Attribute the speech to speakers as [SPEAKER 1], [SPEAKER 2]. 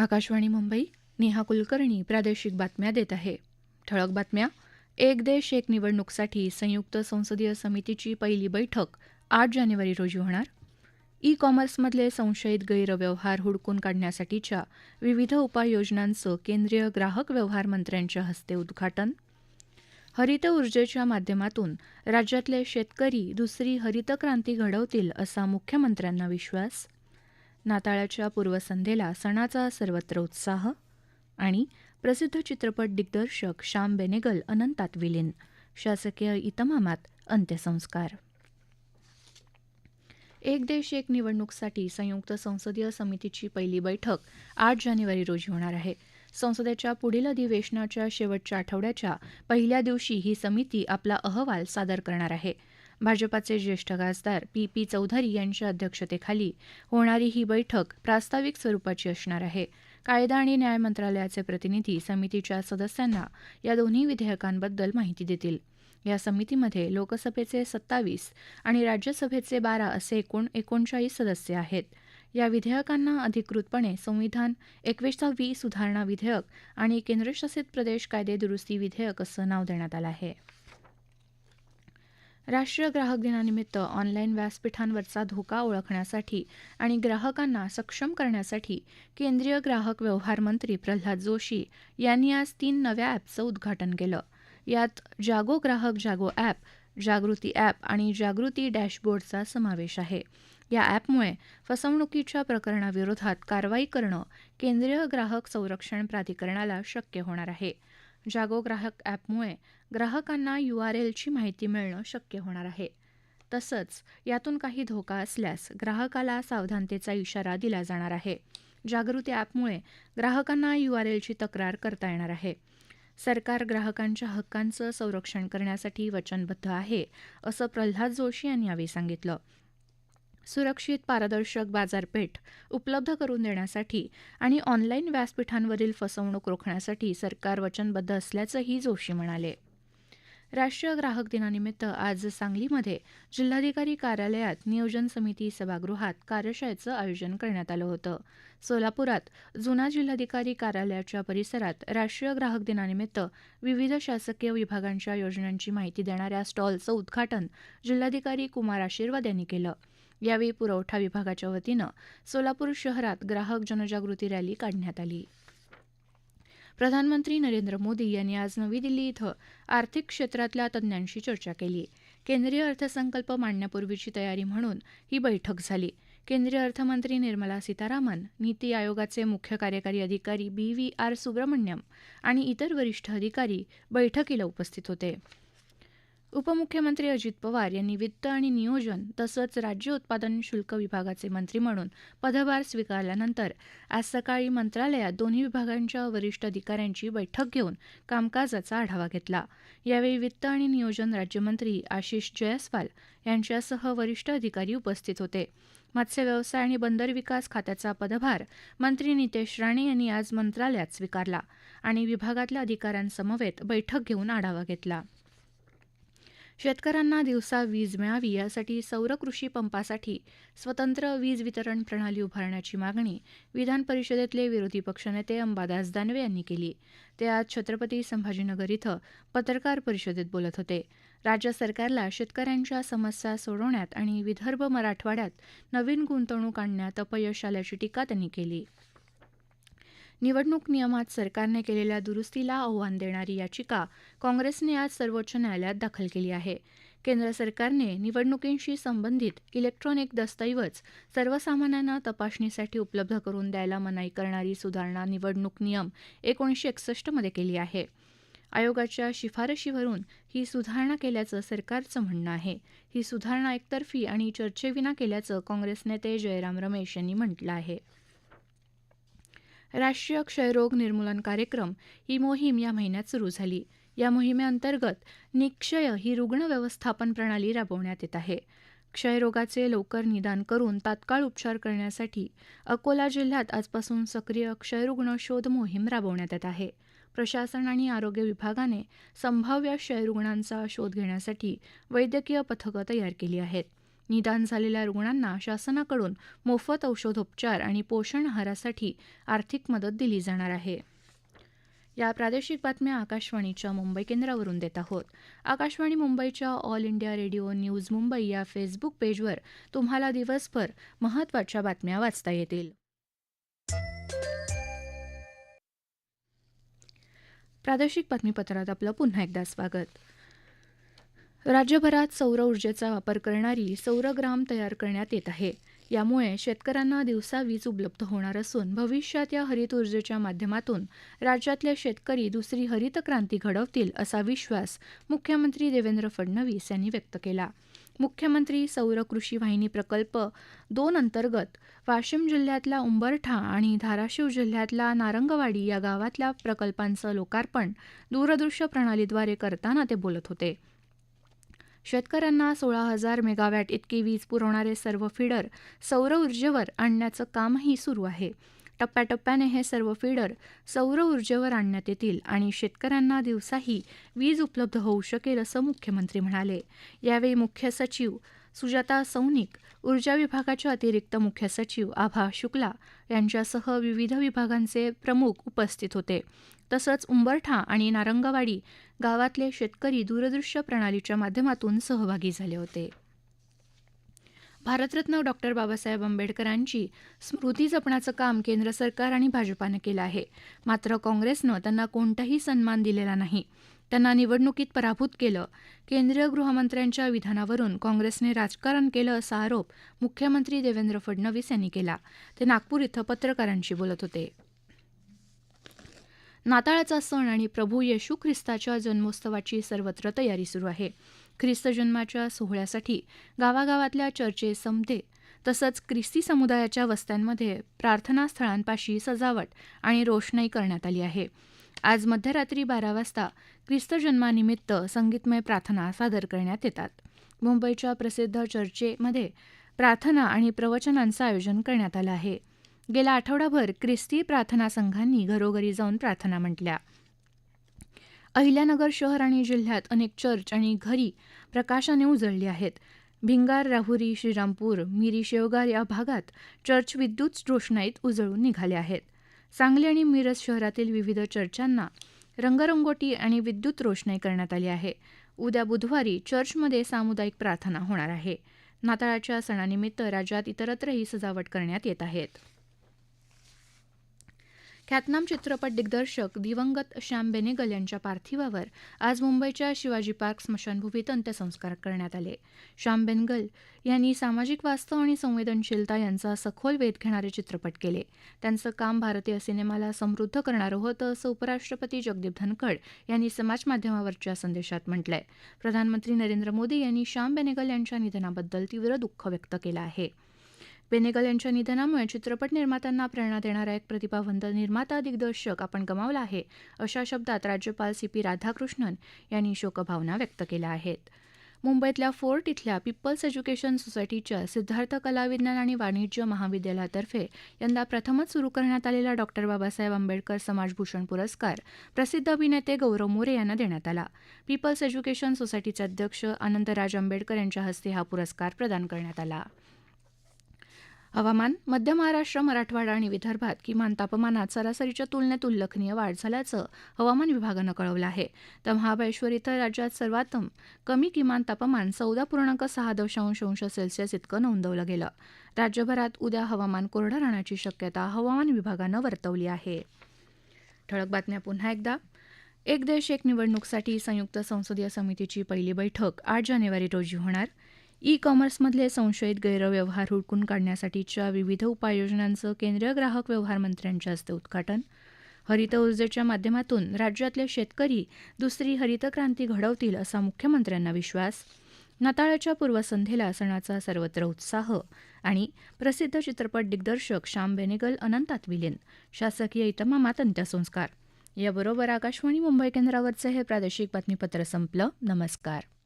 [SPEAKER 1] आकाशवाणी मुंबई नेहा कुलकर्णी प्रादेशिक बातम्या देत आहे ठळक बातम्या एक देश एक निवडणूकसाठी संयुक्त संसदीय समितीची पहिली बैठक आठ जानेवारी रोजी होणार ई कॉमर्समधले संशयित गैरव्यवहार हुडकून काढण्यासाठीच्या विविध उपाययोजनांचं केंद्रीय ग्राहक व्यवहार मंत्र्यांच्या हस्ते उद्घाटन हरित ऊर्जेच्या माध्यमातून राज्यातले शेतकरी दुसरी हरित क्रांती घडवतील असा मुख्यमंत्र्यांना विश्वास नाताळाच्या पूर्वसंध्येला सणाचा सर्वत्र उत्साह आणि प्रसिद्ध चित्रपट दिग्दर्शक श्याम बेनेगल अनंतात विलीन शासकीय इतमामात अंत्यसंस्कार एक देश एक निवडणूकसाठी संयुक्त संसदीय समितीची पहिली बैठक आठ जानेवारी रोजी होणार आहे संसदेच्या पुढील अधिवेशनाच्या शेवटच्या आठवड्याच्या पहिल्या दिवशी ही समिती आपला अहवाल सादर करणार आहे भाजपाचे ज्येष्ठ खासदार पी पी चौधरी यांच्या अध्यक्षतेखाली होणारी ही बैठक प्रास्ताविक स्वरूपाची असणार आहे कायदा आणि न्याय मंत्रालयाचे प्रतिनिधी समितीच्या सदस्यांना या दोन्ही विधेयकांबद्दल माहिती देतील या समितीमध्ये लोकसभेचे सत्तावीस आणि राज्यसभेचे बारा असे एकूण एकोणचाळीस सदस्य आहेत या विधेयकांना अधिकृतपणे संविधान एकविसावी सुधारणा विधेयक आणि केंद्रशासित प्रदेश कायदे दुरुस्ती विधेयक असं नाव देण्यात आलं आहे राष्ट्रीय ग्राहक दिनानिमित्त ऑनलाईन व्यासपीठांवरचा धोका ओळखण्यासाठी आणि ग्राहकांना सक्षम करण्यासाठी केंद्रीय ग्राहक व्यवहार मंत्री प्रल्हाद जोशी यांनी आज तीन नव्या ॲपचं उद्घाटन केलं यात जागो ग्राहक जागो ॲप जागृती ॲप आणि जागृती डॅशबोर्डचा समावेश आहे या ॲपमुळे फसवणुकीच्या प्रकरणाविरोधात कारवाई करणं केंद्रीय ग्राहक संरक्षण प्राधिकरणाला शक्य होणार आहे जागो ग्राहक ॲपमुळे ग्राहकांना यू आर एलची माहिती मिळणं शक्य होणार आहे तसंच यातून काही धोका असल्यास ग्राहकाला सावधानतेचा इशारा दिला जाणार आहे जागृती ॲपमुळे ग्राहकांना यू आर एलची तक्रार करता येणार आहे सरकार ग्राहकांच्या हक्कांचं संरक्षण करण्यासाठी वचनबद्ध आहे असं प्रल्हाद जोशी यांनी यावेळी सांगितलं सुरक्षित पारदर्शक बाजारपेठ उपलब्ध करून देण्यासाठी आणि ऑनलाईन व्यासपीठांवरील फसवणूक रोखण्यासाठी सरकार वचनबद्ध असल्याचंही जोशी म्हणाले राष्ट्रीय ग्राहक दिनानिमित्त आज सांगलीमध्ये जिल्हाधिकारी कार्यालयात नियोजन समिती सभागृहात कार्यशाळेचं आयोजन करण्यात आलं होतं सोलापुरात जुना जिल्हाधिकारी कार्यालयाच्या परिसरात राष्ट्रीय ग्राहक दिनानिमित्त विविध शासकीय विभागांच्या योजनांची माहिती देणाऱ्या स्टॉलचं उद्घाटन जिल्हाधिकारी कुमार आशीर्वाद यांनी केलं यावेळी पुरवठा विभागाच्या वतीनं सोलापूर शहरात ग्राहक जनजागृती रॅली काढण्यात आली प्रधानमंत्री नरेंद्र मोदी यांनी आज नवी दिल्ली इथं आर्थिक क्षेत्रातल्या तज्ज्ञांशी चर्चा केली केंद्रीय अर्थसंकल्प मांडण्यापूर्वीची तयारी म्हणून ही बैठक झाली केंद्रीय अर्थमंत्री निर्मला सीतारामन नीती आयोगाचे मुख्य कार्यकारी अधिकारी बी व्ही आर सुब्रमण्यम आणि इतर वरिष्ठ अधिकारी बैठकीला उपस्थित होते उपमुख्यमंत्री अजित पवार यांनी वित्त आणि नियोजन तसंच राज्य उत्पादन शुल्क विभागाचे मंत्री म्हणून पदभार स्वीकारल्यानंतर आज सकाळी मंत्रालयात दोन्ही विभागांच्या वरिष्ठ अधिकाऱ्यांची बैठक घेऊन कामकाजाचा आढावा घेतला यावेळी वित्त आणि नियोजन राज्यमंत्री आशिष जयस्वाल यांच्यासह वरिष्ठ अधिकारी उपस्थित होते मत्स्य व्यवसाय आणि बंदर विकास खात्याचा पदभार मंत्री नितेश राणे यांनी आज मंत्रालयात स्वीकारला आणि विभागातल्या अधिकाऱ्यांसमवेत बैठक घेऊन आढावा घेतला शेतकऱ्यांना दिवसा वीज मिळावी यासाठी सौर कृषी पंपासाठी स्वतंत्र वीज वितरण प्रणाली उभारण्याची मागणी विधान परिषदेतले विरोधी पक्षनेते अंबादास दानवे यांनी केली ते आज छत्रपती संभाजीनगर इथं पत्रकार परिषदेत बोलत होते राज्य सरकारला शेतकऱ्यांच्या समस्या सोडवण्यात आणि विदर्भ मराठवाड्यात नवीन गुंतवणूक आणण्यात अपयश आल्याची टीका त्यांनी केली निवडणूक नियमात सरकारने केलेल्या दुरुस्तीला आव्हान देणारी याचिका काँग्रेसने आज सर्वोच्च न्यायालयात दाखल केली आहे केंद्र सरकारने निवडणुकींशी संबंधित इलेक्ट्रॉनिक दस्तऐवज सर्वसामान्यांना तपासणीसाठी उपलब्ध करून द्यायला मनाई करणारी सुधारणा निवडणूक नियम एकोणीसशे एकसष्टमध्ये केली आहे आयोगाच्या शिफारशीवरून ही सुधारणा केल्याचं सरकारचं म्हणणं आहे ही सुधारणा एकतर्फी आणि चर्चेविना केल्याचं काँग्रेस नेते जयराम रमेश यांनी म्हटलं आहे राष्ट्रीय क्षयरोग निर्मूलन कार्यक्रम ही मोहीम या महिन्यात सुरू झाली या मोहिमेअंतर्गत निक्षय ही रुग्ण व्यवस्थापन प्रणाली राबवण्यात येत आहे क्षयरोगाचे लवकर निदान करून तात्काळ उपचार करण्यासाठी अकोला जिल्ह्यात आजपासून सक्रिय क्षयरुग्ण शोध मोहीम राबवण्यात येत आहे प्रशासन आणि आरोग्य विभागाने संभाव्य क्षयरुग्णांचा शोध घेण्यासाठी वैद्यकीय पथकं तयार केली आहेत निदान झालेल्या रुग्णांना शासनाकडून मोफत औषधोपचार आणि पोषण आहारासाठी आर्थिक मदत दिली जाणार आहे या प्रादेशिक बातम्या आकाशवाणीच्या मुंबई केंद्रावरून देत आहोत आकाशवाणी मुंबईच्या All India Radio News Mumbai या फेसबुक पेजवर तुम्हाला दिवसभर महत्त्वाच्या बातम्या वाचता येतील प्रादेशिक बातमीपत्रात आपलं पुन्हा एकदा स्वागत राज्यभरात सौर ऊर्जेचा वापर करणारी सौरग्राम तयार करण्यात येत आहे यामुळे शेतकऱ्यांना दिवसा वीज उपलब्ध होणार असून भविष्यात या हरित ऊर्जेच्या माध्यमातून राज्यातले शेतकरी दुसरी हरित क्रांती घडवतील असा विश्वास मुख्यमंत्री देवेंद्र फडणवीस यांनी व्यक्त केला मुख्यमंत्री सौर कृषी वाहिनी प्रकल्प दोन अंतर्गत वाशिम जिल्ह्यातला उंबरठा आणि धाराशिव जिल्ह्यातला नारंगवाडी या गावातल्या प्रकल्पांचं लोकार्पण दूरदृश्य प्रणालीद्वारे करताना ते बोलत होते शेतकऱ्यांना सोळा हजार मेगावॅट इतकी वीज पुरवणारे सर्व फीडर सौर ऊर्जेवर आणण्याचं कामही सुरू आहे टप्प्याटप्प्याने हे सर्व फीडर सौर ऊर्जेवर आणण्यात येतील आणि शेतकऱ्यांना दिवसाही वीज उपलब्ध होऊ शकेल असं मुख्यमंत्री म्हणाले यावेळी मुख्य सचिव सुजाता सौनिक ऊर्जा विभागाच्या अतिरिक्त मुख्य सचिव आभा शुक्ला यांच्यासह विविध विभागांचे प्रमुख उपस्थित होते तसंच उंबरठा आणि नारंगवाडी गावातले शेतकरी दूरदृश्य प्रणालीच्या माध्यमातून सहभागी झाले होते भारतरत्न डॉक्टर बाबासाहेब आंबेडकरांची स्मृती जपण्याचं काम केंद्र सरकार आणि भाजपानं केलं आहे मात्र काँग्रेसनं त्यांना कोणताही सन्मान दिलेला नाही त्यांना निवडणुकीत पराभूत केलं केंद्रीय गृहमंत्र्यांच्या विधानावरून काँग्रेसने राजकारण केलं असा आरोप मुख्यमंत्री देवेंद्र फडणवीस यांनी केला ते नागपूर इथं पत्रकारांशी बोलत होते नाताळाचा सण आणि प्रभू येशू ख्रिस्ताच्या जन्मोत्सवाची सर्वत्र तयारी सुरू आहे ख्रिस्त जन्माच्या सोहळ्यासाठी गावागावातल्या चर्चे चर्चेसमधे तसंच ख्रिस्ती समुदायाच्या वस्त्यांमध्ये प्रार्थनास्थळांपाशी सजावट आणि रोषणाई करण्यात आली आहे आज मध्यरात्री बारा वाजता ख्रिस्त जन्मानिमित्त संगीतमय प्रार्थना सादर करण्यात येतात मुंबईच्या प्रसिद्ध चर्चेमध्ये प्रार्थना आणि प्रवचनांचं आयोजन करण्यात आलं आहे गेला आठवडाभर ख्रिस्ती प्रार्थना संघांनी घरोघरी जाऊन प्रार्थना म्हटल्या अहिल्यानगर शहर आणि जिल्ह्यात अनेक चर्च आणि घरी प्रकाशाने उजळली आहेत भिंगार राहुरी श्रीरामपूर मिरी शेवगार या भागात चर्च विद्युत रोषणाईत उजळून निघाले आहेत सांगली आणि मिरज शहरातील विविध चर्चांना रंगरंगोटी आणि विद्युत रोषणाई करण्यात आली आहे उद्या बुधवारी चर्चमध्ये सामुदायिक प्रार्थना होणार आहे नाताळाच्या सणानिमित्त राज्यात इतरत्रही सजावट करण्यात येत आहेत ख्यातनाम चित्रपट दिग्दर्शक दिवंगत श्याम बेनेगल यांच्या पार्थिवावर आज मुंबईच्या शिवाजी पार्क स्मशानभूमीत अंत्यसंस्कार करण्यात आले श्याम बेनगल यांनी सामाजिक वास्तव आणि संवेदनशीलता यांचा सखोल वेध घेणारे चित्रपट केले त्यांचं काम भारतीय सिनेमाला समृद्ध करणारं होतं असं उपराष्ट्रपती जगदीप धनखड यांनी समाजमाध्यमावरच्या संदेशात म्हटलंय प्रधानमंत्री नरेंद्र मोदी यांनी श्याम बेनेगल यांच्या निधनाबद्दल तीव्र दुःख व्यक्त केलं आहे बेनेगल यांच्या निधनामुळे चित्रपट निर्मात्यांना प्रेरणा देणारा एक प्रतिभावंत निर्माता दिग्दर्शक आपण गमावला आहे अशा शब्दात राज्यपाल सी पी राधाकृष्णन यांनी शोकभावना व्यक्त केल्या आहेत मुंबईतल्या फोर्ट इथल्या पीपल्स एज्युकेशन सोसायटीच्या सिद्धार्थ कला विज्ञान आणि वाणिज्य महाविद्यालयातर्फे यंदा प्रथमच सुरू करण्यात आलेला डॉक्टर बाबासाहेब आंबेडकर समाजभूषण पुरस्कार प्रसिद्ध अभिनेते गौरव मोरे यांना देण्यात आला पीपल्स एज्युकेशन सोसायटीचे अध्यक्ष आनंदराज आंबेडकर यांच्या हस्ते हा पुरस्कार प्रदान करण्यात आला हवामान मध्य महाराष्ट्र मराठवाडा आणि विदर्भात किमान तापमानात सरासरीच्या तुलनेत उल्लेखनीय वाढ झाल्याचं हवामान विभागानं कळवलं आहे तर महाबळेश्वर इथं राज्यात सर्वात कमी किमान तापमान चौदा पूर्णांक सहा दशांश अंश सेल्सिअस इतकं नोंदवलं गेलं राज्यभरात उद्या हवामान कोरडं राहण्याची शक्यता हवामान विभागानं वर्तवली आहे ठळक बातम्या पुन्हा एकदा एक देश एक निवडणूकसाठी संयुक्त संसदीय समितीची पहिली बैठक आठ जानेवारी रोजी होणार ई कॉमर्समधले संशयित गैरव्यवहार हुडकून काढण्यासाठीच्या विविध उपाययोजनांचं केंद्रीय ग्राहक व्यवहार मंत्र्यांच्या हस्ते उद्घाटन हरित ऊर्जेच्या माध्यमातून राज्यातले शेतकरी दुसरी हरित क्रांती घडवतील असा मुख्यमंत्र्यांना विश्वास नाताळाच्या पूर्वसंध्येला सणाचा सर्वत्र उत्साह आणि प्रसिद्ध चित्रपट दिग्दर्शक श्याम बेनेगल अनंतात विलीन शासकीय इतमामात अंत्यसंस्कार याबरोबर आकाशवाणी मुंबई केंद्रावरचं हे प्रादेशिक बातमीपत्र संपलं नमस्कार